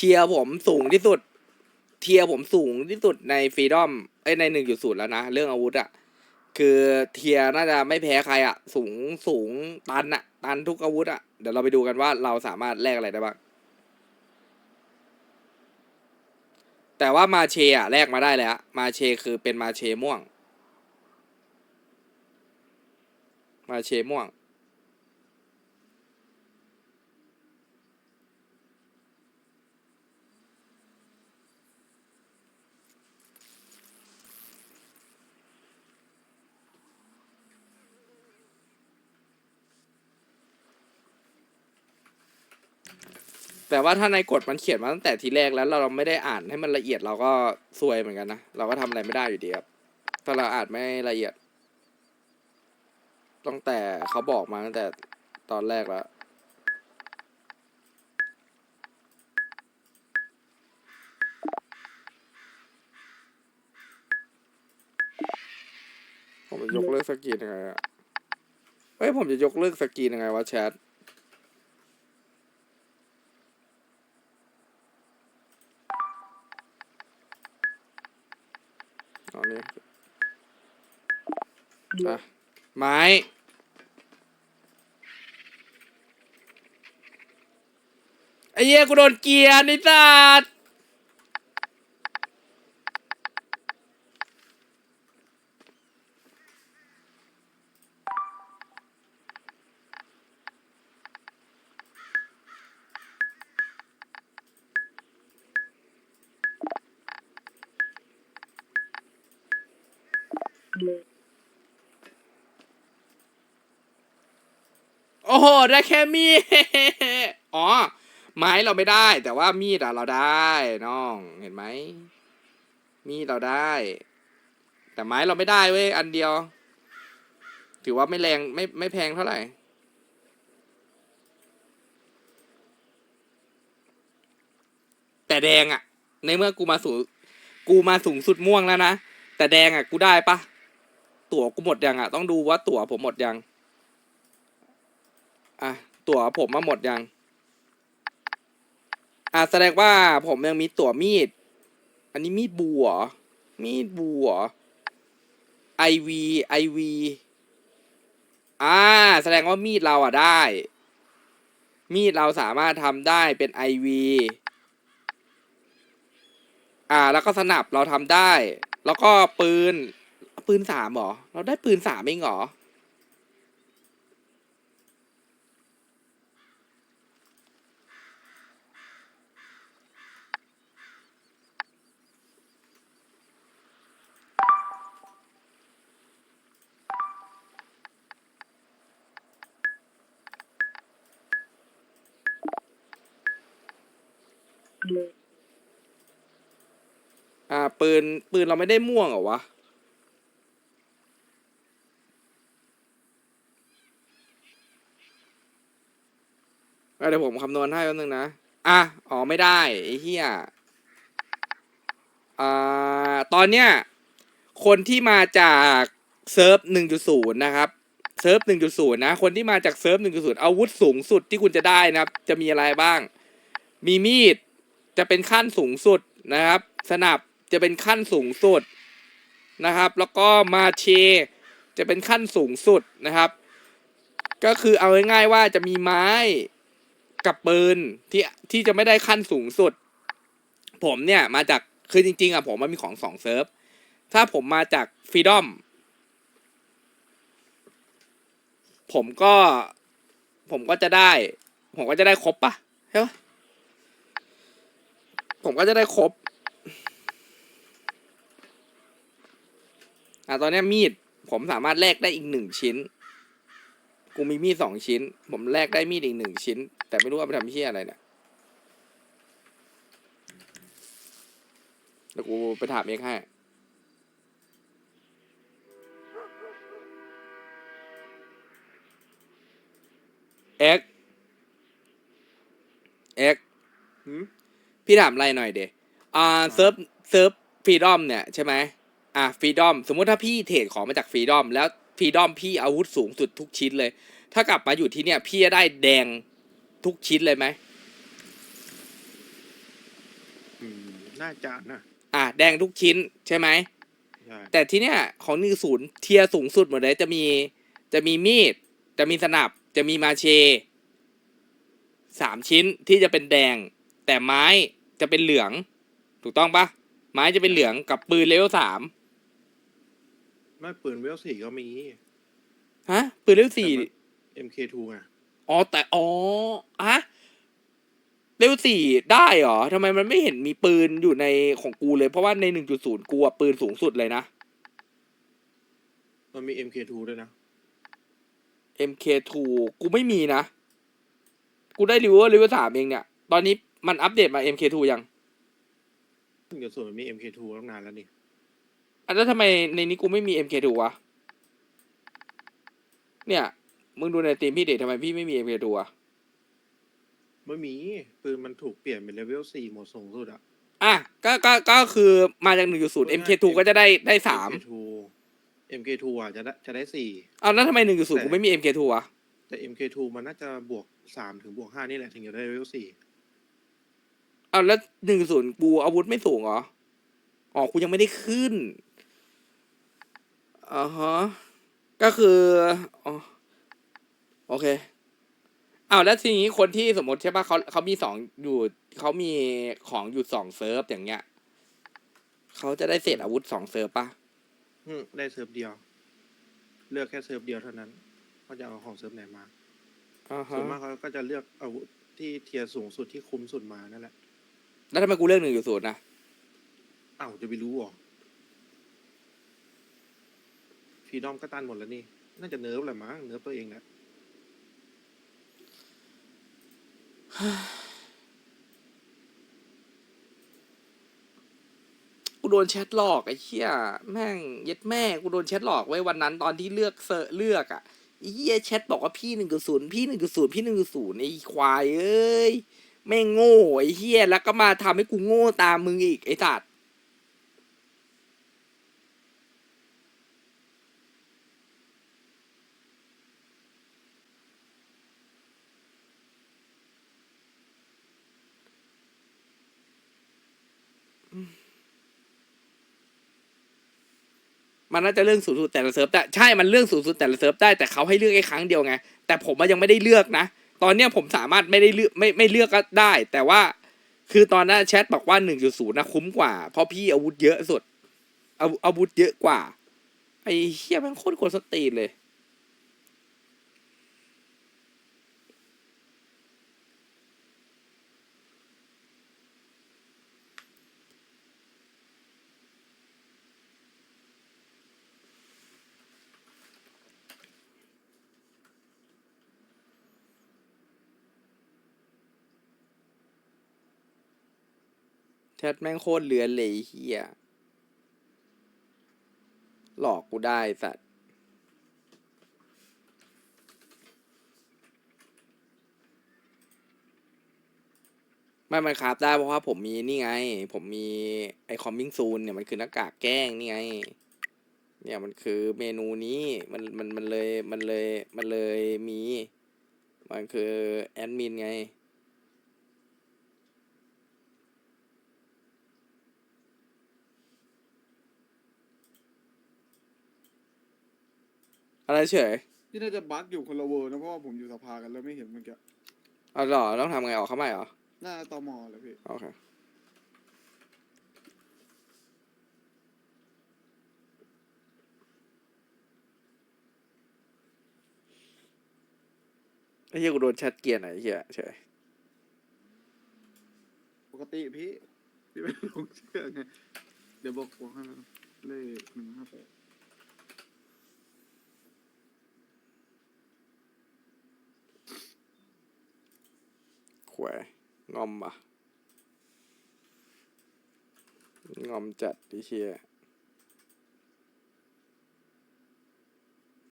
ทียผมสูงที่สุด เทียผมสูงที่สุดในฟรีดอมเอ้ยในหนึ่งจุดศูนย์แล้วนะ เรื่องอาวุธอะคือเทียน่าจะไม่แพ้ใครอะสูงสูงตันอะตันทุกอาวุธอะเดี๋ยวเราไปดูกันว่าเราสามารถแลกอะไรได้บ้างแต่ว่ามาเชอะแลกมาได้แล้วมาเชคือเป็นมาเชม่วง มาเชม่วง แต่ว่าถ้าในกฎมันเขียนมาตั้งแต่ทีแรกแล้วเราไม่ได้อ่านให้มันละเอียดเราก็ซวยเหมือนกันนะเราก็ทำอะไรไม่ได้อยู่ดีครับถ้าเราอ่านไม่ละเอียดตั้งแต่เขาบอกมาตั้งแต่ตอนแรกแล้วผมจะยกเลิกสกรีนยังไงอะเฮ้ยผมจะยกเลิกสกรีนยังไงวะแชท ตอนนี้อะไม้ ไอ้เหี้ยกูโดนเกลียร์ไอ้สัตว์ โอ้โห ได้แค่มีด อ๋อ ไม้เราไม่ได้ แต่ว่ามีดอะเราได้น้อง เห็นไหม มีดเราได้ แต่ไม้เราไม่ได้เว้ย อันเดียว ถือว่าไม่แรงไม่ไม่แพงเท่าไหร่แต่แดงอะในเมื่อกูมาสูงกูมาสูงสุดม่วงแล้วนะ แต่แดงอะกูได้ปะ ตั๋วกูหมดยังอะต้องดูว่าตั๋วผมหมดยัง อะตั๋วผมมาหมดยัง อะแสดงว่าผมยังมีตั๋วมีด อันนี้มีดบัวมีดบัวไอวีไอวีอ่าแสดงว่ามีดเราอะได้ มีดเราสามารถทำได้เป็นไอวีอ่า แล้วก็สนับเราทำได้ แล้วก็ปืน ปืนสามเหรอ เราได้ปืนสามเองเหรอ อ่า ปืน ปืนเราไม่ได้ม่วงเหรอวะ เดี๋ยวผมคำนวณให้แป๊บนึงนะ อะ อ๋อไม่ได้ ไอ้เหี้ยอ่าตอนเนี้ยคนที่มาจากเซิร์ฟหนึ่งจุดศูนย์นะครับ เซิร์ฟหนึ่งจุดศูนย์นะ คนที่มาจากเซิร์ฟหนึ่งจุดศูนย์อาวุธสูงสุดที่คุณจะได้นะครับ จะมีอะไรบ้าง มีมีด จะเป็นขั้นสูงสุดนะครับ สนับจะเป็นขั้นสูงสุดนะครับ แล้วก็มาเช จะเป็นขั้นสูงสุดนะครับ ก็คือเอาง่ายๆว่าจะมีไม้ กับปืนที่ที่จะไม่ได้ขั้นสูงสุด ผมเนี่ยมาจากคือจริง ๆอะผมมันมีของสองเซิร์ฟ ถ้าผมมาจากฟรีดอมผมก็ ผมก็จะได้ ผมก็จะได้ครบปะใช่ปะผมก็จะได้ครบอะตอนนี้มีด ผมสามารถแลกได้อีกหนึ่งชิ้น กูมีมีดสองชิ้น ผมแลกได้มีดอีกหนึ่งชิ้น แต่ไม่รู้ว่าไปทำเชี่ยอะไรเนี่ยเดี๋ยวกูไปถามเอกให้เอ็กเอ็กหืมพี่ถามอะไรหน่อยเดอ่าเซิร์ฟเซิร์ฟฟรีดอมเนี่ยใช่ไหมอะฟรีดอมสมมุติถ้าพี่เทรดของมาจากฟรีดอมแล้วฟรีดอมพี่อาวุธสูงสุดทุกชิ้นเลย ถ้ากลับมาอยู่ที่เนี่ย พี่จะได้แดง ทุกชิ้นเลยไหมอืมน่าจะนะอะแดงทุกชิ้นใช่ไหม ใช่แต่ที่เนี้ยของหนึ่งศูนย์เทียร์สูงสุดหมดเลยจะมีจะมีมีด จะมีสนับ จะมีมาเชสามชิ้นที่จะเป็นแดง แต่ไม้จะเป็นเหลือง ถูกต้องปะไม้จะเป็นเหลืองกับปืนเลเวลสามไม่ปืนเวลสี่ก็มีฮะปืนเลเวลสี่ แต่มัน MK2 ไง อ๋อแต่อ๋ออะเลเวลสี่ได้เหรอทำไมมันไม่เห็นมีปืนอยู่ในของกูเลย เพราะว่าในหนึ่งจุดศูนย์กูอะปืนสูงสุดเลยนะ มันมี MK2 ด้วยนะ MK2 กูไม่มีนะ กูได้รีเวอร์รีเวอร์สามเองเนี่ย ตอนนี้มันอัปเดตมา MK2 ยังซึ่งเดี๋ยวส่วนมันมี MK2 ตั้งนานแล้วนี่อันแล้วทำไมในนี้กูไม่มี MK2 วะ เนี่ย มึงดูในทีมพี่เด็กทำไมพี่ไม่มี MK2 อะไม่มีปืนมันถูกเปลี่ยนเป็นเลเวลสี่หมดสูงสุดอะอะก็ก็ก็คือมาจาก1.0 MK2 ก็จะได้ได้สาม MK2 MK2 อะจะได้จะได้สี่ เอาแล้วทำไม1.0กูไม่มี MK2 อะแต่ MK2 มันน่าจะบวกสามถึงบวกห้านี่แหละ ถึงจะได้เลเวลสี่เอาแล้ว1.0กูอาวุธไม่สูงเหรอ อ๋อกูยังไม่ได้ขึ้นอ่าฮะ ก็คืออ๋อ โอเคอ้าวแล้วทีนี้คนที่สมมติใช่ปะเขาเขามีสองอยู่เขามีของอยู่สองเซิร์ฟอย่างเงี้ยเขาจะได้เศษอาวุธสองเซิร์ฟปะอืมได้เซิร์ฟเดียว เลือกแค่เซิร์ฟเดียวเท่านั้นว่าจะเอาของเซิร์ฟไหนมาอ่าฮะส่วนมากเขาก็จะเลือกอาวุธที่เทียร์สูงสุดที่คุ้มสุดมานั่นแหละแล้วทำไมกูเลือกหนึ่งอยู่ศูนย์นะอ้าวจะไปรู้เหรอฟรีดอมก็ตันหมดแล้วนี่ น่าจะเนิร์ฟแหละมั้งเนิร์ฟตัวเองแหละ กูโดนแชทหลอกไอ้เหี้ยแม่งเย็ดแม่กูโดนแชทหลอกไว้วันนั้นตอนที่เลือกเซอร์เลือกอะไอ้เหี้ยแชทบอกว่าพี่หนึ่งศูนย์พี่หนึ่งศูนย์พี่หนึ่งศูนย์ไอ้ควายเอ้ยแม่งโง่ไอ้เหี้ยแล้วก็มาทำให้กูโง่ตามมึงอีกไอ้สัตว มันน่าจะเรื่องสูงสุดแต่ละเซิร์ฟแต่ใช่มันเรื่องสูงสุดแต่ละเซิร์ฟได้แต่เขาให้เลือกแค่ครั้งเดียวไงแต่ผมมันยังไม่ได้เลือกนะตอนเนี้ยผมสามารถไม่ได้เลือกไม่ไม่เลือกก็ได้ แต่ว่าคือตอนนั้นแชทบอกว่าหนึ่งจุดศูนย์นะคุ้มกว่า เพราะพี่อาวุธเยอะสุดอาวุอาวุธเยอะกว่า ไอ้เฮียแมันโคตรกวนสตีนเลย แชทแม่งโคตรเลือนเลยเฮียหลอกกูได้สัตว์ไม่มันคราบได้เพราะว่าผมมีนี่ไง ผมมีไอคอมมิ่งซูนเนี่ยมันคือหน้ากากแกล้งนี่ไง เนี่ยมันคือเมนูนี้มันมันมันเลยมันเลยมันเลยมี มันคือแอดมินไง อะไรเฉยที่น่าจะบั๊กอยู่คนละเวอร์นะเพราะว่าผมอยู่สภากันแล้วไม่เห็นเมื่อกี้เอาเหรอต้องทำไงออกเข้าใหม่เหรอหน้าตอมอเลยพี่โอเคไอ้เหี้ยกูโดนแชทเกลียร์ไหนเหี้ยเฉยปกติพี่พี่ไม่ลงเชื่อไงเดี๋ยวบอกบอกให้นะเลขหนึ่งห้าแปด วย งอมปะงอมจัดดิเชีย